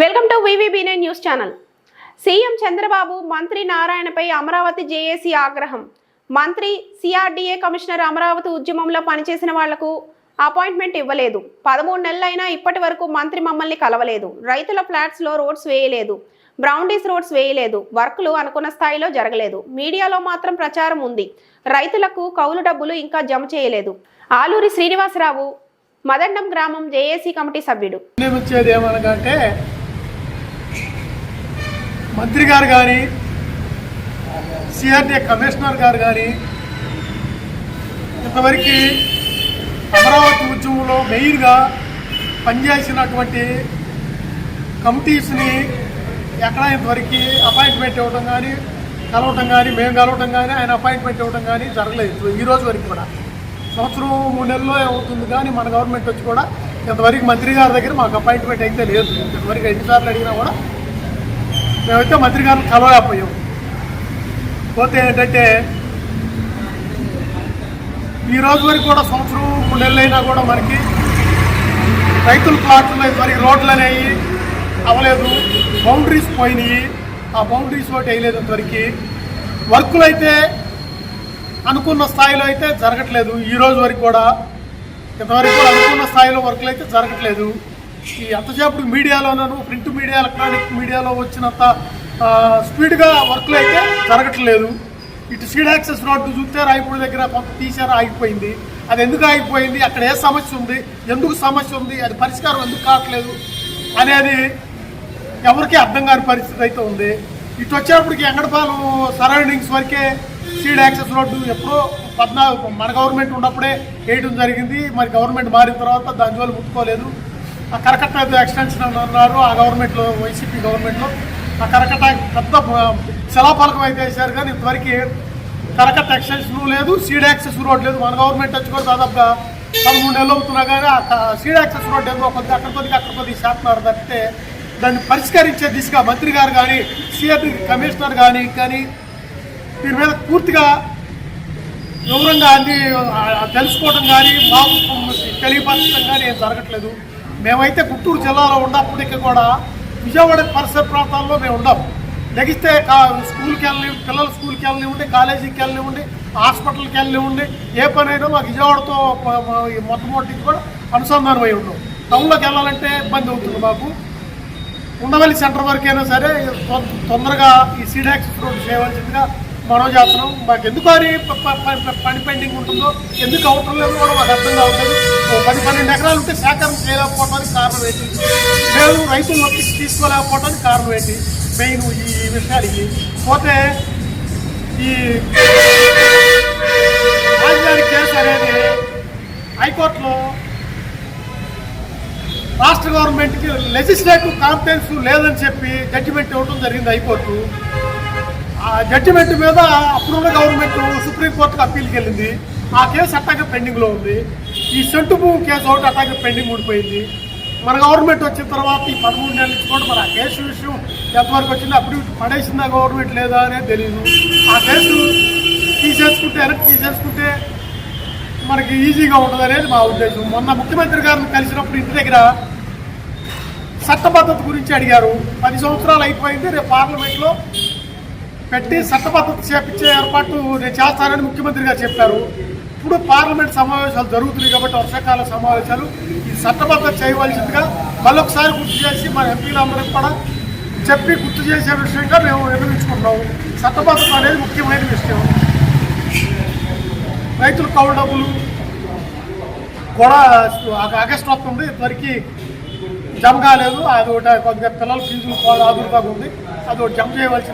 Welcome to వివిబీనే news channel. CM Chandrababu మంత్రి నారాయణపై అమరావతి జేఏసీ ఆగ్రహం. మంత్రి సిఆర్డీఏ కమిషనర్ అమరావతి ఉద్యమంలో పనిచేసిన వాళ్ళకు అపాయింట్మెంట్ ఇవ్వలేదు. పదమూడు నెలలైనా ఇప్పటి వరకు మంత్రి మమ్మల్ని కలవలేదు. రైతుల ఫ్లాట్స్లో రోడ్స్ వేయలేదు. బ్రౌండీస్ రోడ్స్ వేయలేదు. వర్క్లు అనుకున్న స్థాయిలో జరగలేదు. మీడియాలో మాత్రం ప్రచారం ఉంది. రైతులకు కౌలు డబ్బులు ఇంకా జమ చేయలేదు. ఆలూరి శ్రీనివాసరావు మదండం గ్రామం జేఏసీ కమిటీ సభ్యుడు. మంత్రి గారు కానీ సిఆర్డీ కమిషనర్ గారు కానీ ఇంతవరకు అమరావతి ఉద్యమంలో మెయిన్గా పనిచేసినటువంటి కమిటీస్ని ఎక్కడ ఇంతవరకు అపాయింట్మెంట్ ఇవ్వడం కానీ కలవటం కానీ మేము కలవటం కానీ ఆయన అపాయింట్మెంట్ ఇవ్వడం కానీ జరగలేదు. ఈ రోజు వరకు కూడా. సంవత్సరం మూడు నెలల్లో అవుతుంది కానీ మన గవర్నమెంట్ వచ్చి కూడా ఇంతవరకు మంత్రి గారి దగ్గర మాకు అపాయింట్మెంట్ అయితే లేదు. ఇంతవరకు ఎన్నిసార్లు అడిగినా కూడా మేమైతే మంత్రి గారిని కలవలేకపోయాం. పోతే ఏంటంటే ఈ రోజు వరకు కూడా సంవత్సరం మూడు నెలలు అయినా కూడా మనకి రైతుల ప్లాట్లు మరి రోడ్లు అనేవి అవ్వలేదు బౌండరీస్ పోయినాయి. ఆ బౌండరీస్ ఒకటి వేయలేదు ఇంతవరకు వర్కులు అయితే అనుకున్న స్థాయిలో అయితే జరగట్లేదు. ఈ రోజు వరకు కూడా ఇంతవరకు అనుకున్న స్థాయిలో వర్కులు అయితే జరగట్లేదు. ఈ ఎంతసేపు మీడియాలోనూ ప్రింట్ మీడియా ఎలక్ట్రానిక్ మీడియాలో వచ్చినంత స్పీడ్గా వర్క్లు అయితే జరగట్లేదు. ఇటు సీడ్ యాక్సెస్ రోడ్డు చూస్తే రాయపూడి దగ్గర కొంత తీసారు ఆగిపోయింది. అది ఎందుకు ఆగిపోయింది? అక్కడ ఏ సమస్య ఉంది? ఎందుకు సమస్య ఉంది? అది పరిష్కారం ఎందుకు కావట్లేదు? అనేది ఎవరికీ అర్థం కాని పరిస్థితి అయితే ఉంది. ఇటు వచ్చేప్పటికి ఎంగడపాలెం సరౌండింగ్స్ వరకే సీడ్ యాక్సెస్ రోడ్డు ఎప్పుడో పద్నాలుగు మన గవర్నమెంట్ ఉన్నప్పుడే వేయడం జరిగింది. మరి గవర్నమెంట్ మారిన తర్వాత దాని జోలు ముట్టుకోలేదు. కరకట్ట ఎక్స్టెన్షన్ ఉన్నారు. ఆ గవర్నమెంట్లో వైసీపీ గవర్నమెంట్లో ఆ కరకట్ట పెద్ద శిలాపాలకం అయితే వేశారు కానీ ఇంతవరకు కరకట్ట ఎక్స్టెన్షన్ లేదు సీడ్ యాక్సెస్ రోడ్ లేదు. మన గవర్నమెంట్ వచ్చి కూడా దాదాపుగా పదమూడు నెలలు అవుతున్నా కానీ ఆ సీడ్ యాక్సెస్ రోడ్ ఏదో కొద్దిగా అక్కడ కొద్దిగా అక్కడ కొద్దిగా చేస్తున్నారు తప్పితే దాన్ని పరిష్కరించే దిశగా మంత్రి గారు కానీ సీఎం కమిషనర్ కానీ కానీ దీని మీద పూర్తిగా వివరంగా అన్ని తెలుసుకోవడం కానీ మాకు తెలియపరచడం కానీ ఏం జరగట్లేదు. మేమైతే గుంటూరు జిల్లాలో ఉన్నప్పటికీ కూడా విజయవాడ పరిసర ప్రాంతాల్లో మేము ఉండం లెగిస్తే కా స్కూల్కి వెళ్ళి పిల్లలు స్కూల్కి వెళ్ళనివ్వండి కాలేజీకి వెళ్ళనివ్వండి హాస్పిటల్కి వెళ్ళనివ్వండి ఏ పని అయినా మాకు విజయవాడతో ప- మొట్టమొదటి కూడా అనుసంధానం అయి ఉన్నాం. టౌన్లోకి వెళ్ళాలంటే ఇబ్బంది అవుతుంది మాకు. ఉండవల్లి సెంటర్ వరకు అయినా సరే తొందరగా ఈ సీడాక్స్ రోడ్ చేయవలసిందిగా మనం చేస్తున్నాం మాకు ఎందుకు అది పని పెండింగ్ ఉంటుందో ఎందుకు అవటం లేదు కూడా మాకు అర్థం కావట్లేదు. పది పన్నెండు ఎకరాలు ఉంటే సేకరణ చేయలేకపోవడానికి కారణం ఏంటి? మేము రైతులు తీసుకోలేకపోవడానికి కారణం ఏంటి? మెయిన్ ఈ విషయానికి పోతే ఈ రాజధాని కేసు అనేది హైకోర్టులో రాష్ట్ర గవర్నమెంట్కి లెజిస్లేటివ్ కాంపిటెన్స్ లేదని చెప్పి జడ్జిమెంట్ ఇవ్వడం జరిగింది హైకోర్టు. జడ్జిమెంట్ మీద అప్పుడున్న గవర్నమెంట్ సుప్రీంకోర్టుకు అప్పీల్కి వెళ్ళింది. ఆ కేసు అట్టాగే పెండింగ్లో ఉంది. ఈ సెంటు భూమి కేసు ఒకటి అట్టాగే పెండింగ్ ఉండిపోయింది మన గవర్నమెంట్ వచ్చిన తర్వాత ఈ పదమూడు నెలల నుంచి కూడా మరి ఆ కేసు విషయం ఎంతవరకు వచ్చింది అప్పుడు పడేసిందా గవర్నమెంట్ లేదా అనేది తెలియదు ఆ కేసు తీసేసుకుంటే వెనక్కి తీసేసుకుంటే మనకి ఈజీగా ఉండదు అనేది మా ఉద్దేశం. మొన్న ముఖ్యమంత్రి గారిని కలిసినప్పుడు ఇంటి దగ్గర చట్టబద్ధత గురించి అడిగారు. పది సంవత్సరాలు అయిపోయింది రేపు పార్లమెంట్లో పెట్టి చట్టబద్ధత చేపించే ఏర్పాటు నేను చేస్తానని ముఖ్యమంత్రి గారు చెప్పారు. ఇప్పుడు పార్లమెంట్ సమావేశాలు జరుగుతున్నాయి కాబట్టి వర్షాకాల సమావేశాలు. ఈ చట్టబద్ధత చేయవలసిందిగా మళ్ళొకసారి గుర్తు చేసి మన ఎంపీలందరికీ కూడా చెప్పి గుర్తు చేసే విషయంగా మేము నిర్ణయించుకున్నాం చట్టబద్ధత అనేది ముఖ్యమైన విషయం. రైతుల కౌలు డబ్బులు కూడా ఆగస్టు వస్తుంది ఇంతవరకు జమ కాలేదు. అది ఒకటి కొద్దిగా పిల్లల ఫీజులు ఆదురుగా ఉంది. అది ఒకటి జమ చేయవలసింది